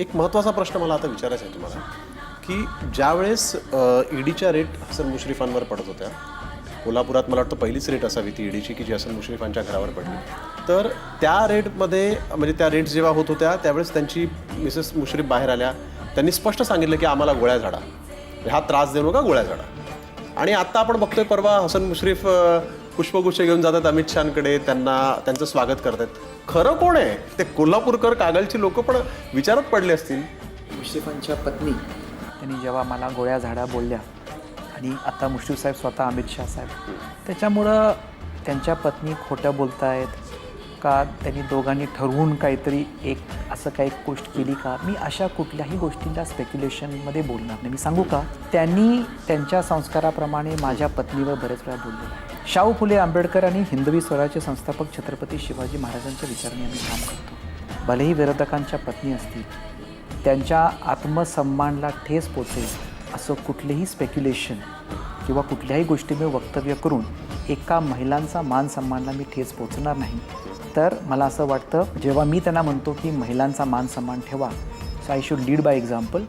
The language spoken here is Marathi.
एक महत्त्वाचा प्रश्न मला आता विचारायचा आहे तुम्हाला की ज्यावेळेस ईडीच्या रेट हसन मुश्रीफांवर पडत होत्या कोल्हापुरात मला वाटतं पहिलीच रेट असावी ती ईडीची की जी हसन मुश्रीफांच्या घरावर पडली. तर त्या रेटमध्ये म्हणजे त्या रेट्स जेव्हा होत होत्या त्यावेळेस त्यांची मिसेस मुश्रीफ बाहेर आल्या. त्यांनी स्पष्ट सांगितलं की आम्हाला गोळ्या झाडा. हा त्रास देऊ नका गोळ्या झाडा. आणि आता आपण बघतोय परवा हसन मुश्रीफ पुष्पगुच्छ घेऊन जातात अमित शहाकडे. त्यांना त्यांचं स्वागत करतात. खरं कोण आहे? ते कोल्हापूरकर कागलची लोक पण विचारात पडले असतील. मुश्रीफांच्या पत्नी त्यांनी जेव्हा मला गोळ्या झाडा बोलल्या आणि आता मुश्रीफ साहेब स्वतः अमित शाह साहेब. त्याच्यामुळं त्यांच्या पत्नी खोट्या बोलतायत. का? त्यांनी दोघांनी ठरवून काहीतरी एक असं काही गोष्ट केली का? मी अशा कुठल्याही गोष्टींच्या स्पेक्युलेशनमध्ये बोलणार नाही. मी सांगू का? त्यांनी त्यांच्या संस्काराप्रमाणे माझ्या पत्नीवर बरेच वेळा बोललेलं आहे. शाहू फुले आंबेडकर आणि हिंदवी स्वराज्य संस्थापक छत्रपती शिवाजी महाराजांच्या विचाराने आम्ही काम करतो. भलेही विरोधकांच्या पत्नी असतील त्यांच्या आत्मसन्मानला ठेस पोचेल असं कुठलेही स्पेक्युलेशन किंवा कुठल्याही गोष्टी मी वक्तव्य करून एका महिलांचा मान सन्मानला मी ठेच पोचणार नाही. तर मला असं वाटतं जेव्हा मी त्यांना म्हणतो की महिलांचा मान सन्मान ठेवा so I should lead by example